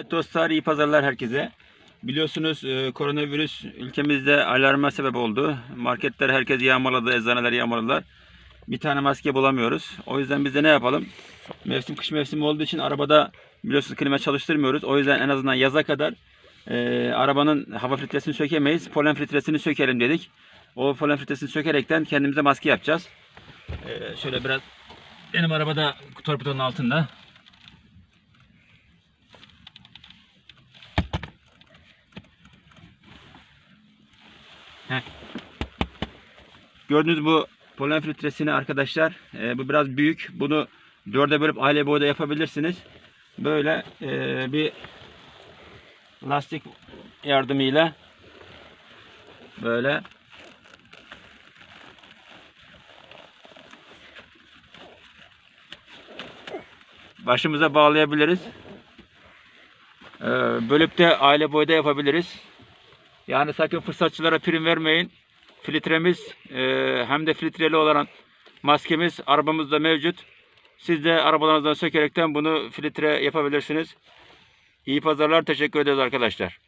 Evet dostlar iyi pazarlar herkese. Biliyorsunuz e, koronavirüs ülkemizde alarma sebep oldu. Marketler herkes yağmaladı, eczaneler yağmaladılar. Bir tane maske bulamıyoruz. O yüzden biz de ne yapalım? Mevsim kış mevsimi olduğu için arabada biliyorsunuz klima çalıştırmıyoruz. O yüzden en azından yaza kadar e, arabanın hava filtresini sökemeyiz. Polen filtresini sökelim dedik. O polen filtresini sökerekten kendimize maske yapacağız. E, şöyle biraz benim arabada torpidonun altında. Gördüğünüz bu polen filtresini arkadaşlar e, bu biraz büyük. Bunu dörde bölüp aile boyda yapabilirsiniz. Böyle e, bir lastik yardımıyla böyle başımıza bağlayabiliriz. E, bölüp de aile boyda yapabiliriz. Yani sakın fırsatçılara prim vermeyin. Filtremiz e, hem de filtreli olan maskemiz arabamızda mevcut. Siz de arabalarınızdan sökerekten bunu filtre yapabilirsiniz. İyi pazarlar. Teşekkür ederiz arkadaşlar.